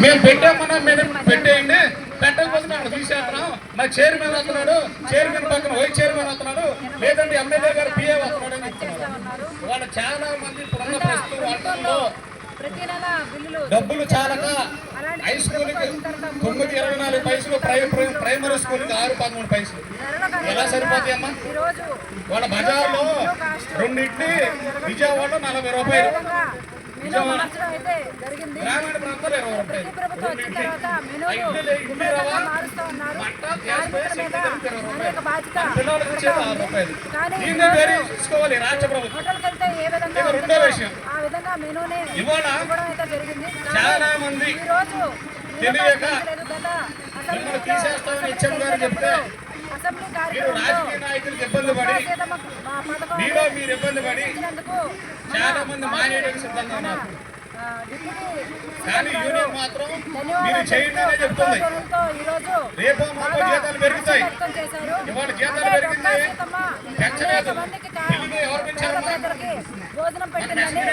మేము పెట్టామన్నా మీరు పెట్టేయండి. పెట్టకపోతే మేము తీసేస్తున్నాం. మా చైర్మన్ వస్తున్నాడు. చైర్మన్ పక్కన వైస్ చైర్మన్ వస్తున్నాడు. లేదంటే ఎమ్మెల్యే గారు పిఏ వస్తున్నాడు అని వాళ్ళు చాలా మంది ఇప్పుడున్న ప్రస్తుతం బిల్లులు డబ్బులు చాలక హై స్కూల్కి తొమ్మిది ఇరవై నాలుగు పైసలు ప్రై- ప్రై- ప్రైమరీ స్కూల్కి ఆరు పదమూడు పైసలు. ఎలా సరిపోతాయి అమ్మా? వాళ్ళ బజార్లో రెండు ఇడ్లీ విజయవాడలో నలభై రూపాయలు. మెనూ మార్చడం అయితే జరిగింది. ప్రతి ప్రభుత్వం వచ్చిన తర్వాత మెనూలు విపరీతంగా మారుస్తూ ఉన్నారు. కార్మికుల మీద అనేక బాధ్యత కానీ హోటల్కి వెళ్తే ఏ విధంగా. ఆ విధంగా మెనూనే ఇవ్వడం అయితే జరిగింది. ఈ రోజు అసెంబ్లీ కార్యక్రమంలో నాయకులకు ఇబ్బంది పడి మీలో మీరు ఇబ్బంది పడి చాలా మంది మానేయడానికి సిద్ధంగా ఉన్నారు కానీ యూనియన్ మాత్రం మీరు చేయండి అనే చెప్తుంది రేపు మాకు జీతాలు పెరుగుతాయి ఇవాళ జీతాలు సీతమ్మ పెంచలేదు. తెలుగు ఎవరు పెంచారు?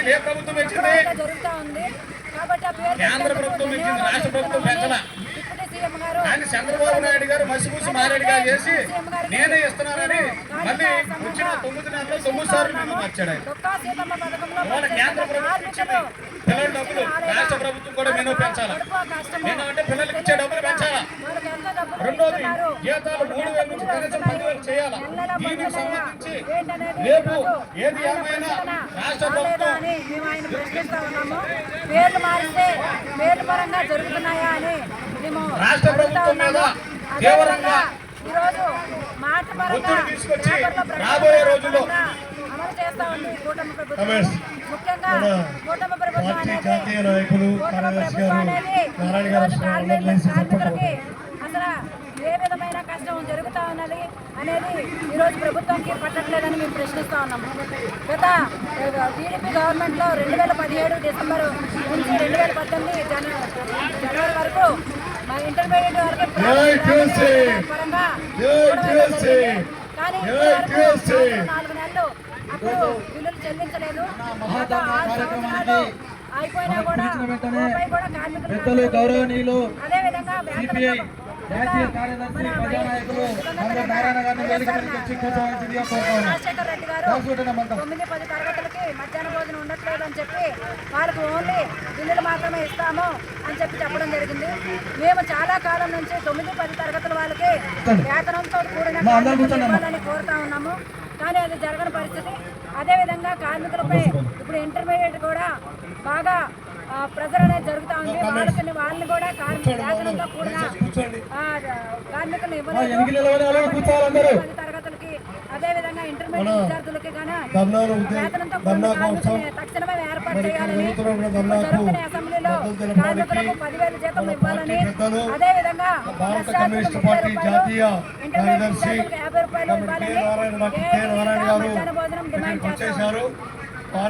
ఏ ప్రభుత్వం ఇచ్చింది కేంద్ర ప్రభుత్వం ఇచ్చింది, రాష్ట్ర ప్రభుత్వం పెంచలా. దాన్ని చంద్రబాబు నాయుడు గారు మసిపూసి మారేడుగా చేసి నేనే ఇస్తున్నానని మళ్ళీ వచ్చిన తొమ్మిది నెలలో తొమ్మిది సార్లు నన్ను మార్చాడు ఆయన. కేంద్ర ప్రభుత్వం ఇచ్చింది పిల్లల డబ్బులు రాష్ట్ర ప్రభుత్వం కూడా మెనూ పెంచాలా? నేను అంటే పిల్లలకి ఇచ్చే డబ్బులు పెంచాలా? రెండోది జీతాలు మూడు వేల నుంచి కనీసం పదివేలు చేయాలా దీనికి. సంబంధించి రేపు ఏది ఏమైనా రాష్ట్ర ప్రభుత్వం మేము ఆయన ప్రశ్నిస్తా ఉన్నాము పేర్లు పరంగా జరుగుతున్నాయా అని మేము రాష్ట్ర ప్రభుత్వం మీద. తీవ్రంగా ఈరోజు మాట పరంగా తీసుకొచ్చి రాబోయే రోజుల్లో అమలు చేస్తా ఉంది కూటమి ప్రభుత్వం రమేష్, ముఖ్యంగా కూటమి ప్రభుత్వం అనేది కూటమి ప్రభుత్వం ఈరోజు కార్మికులకి అసలు ఏ విధమైన కష్టం జరుగుతా ఉన్నది అనేది ఈరోజు ప్రభుత్వంకి పట్టట్లేదని మేము ప్రశ్నిస్తా ఉన్నాము గత టీడీపీ గవర్నమెంట్లో రెండు వేల పదిహేడు డిసెంబర్ నుంచి రెండు వేల పద్దెనిమిది జన జనవరి వరకు మా ఇంటర్మీడియట్ వరకు! పరంగా! కానీ! నాలుగు నెలలు అప్పుడు బిల్లులు చెల్లించలేదు అయిపోయినా కూడా కార్మికులు పెద్దలు గౌరవనీయులు అదే విధంగా సిపిఐ జాతీయ కార్యదర్శి ప్రజానాయకులు మందర నారాయణ గారిని వేదిక మీదకి వచ్చి కూర్చోవాల్సిందిగా తొమ్మిది పది తరగతులకి మధ్యాహ్న భోజనం ఉండట్లేదు అని చెప్పి వాళ్ళకి ఓన్లీ బిల్లులు మాత్రమే ఇస్తాము అని చెప్పి చెప్పడం జరిగింది. మేము చాలా కాలం నుంచి తొమ్మిది పది తరగతుల వాళ్ళకి వేతనంతో కూడిన. ఇవ్వాలని కోరుతా ఉన్నాము. కానీ అది జరగని పరిస్థితి. అదే విధంగా కార్మికులపై ఇప్పుడు ఇంటర్మీడియట్ కూడా బాగా ప్రెజర్ అనేది జరుగుతా ఉంది. వాళ్ళకి వాళ్ళని కూడా కార్మిక వేతనంతో కూడిన కార్మికులను ఇవ్వలేదు. తరగతులకి అదే విధంగా ఇంటర్మీడియట్ విద్యార్థులకి ఉద్య- వేతనంతో కూడిన కార్మికుల్ని తక్షణమే ఏర్పాటు చేయాలని జరుగుతున్న అసెంబ్లీలో కార్మికులకు పదివేలు జీతం ఇవ్వాలని అదే విధంగా ఇంటర్మీడియట్ యాభై రూపాయలు ఇవ్వాలని భోజనం డిమాండ్ వచ్చేశారు.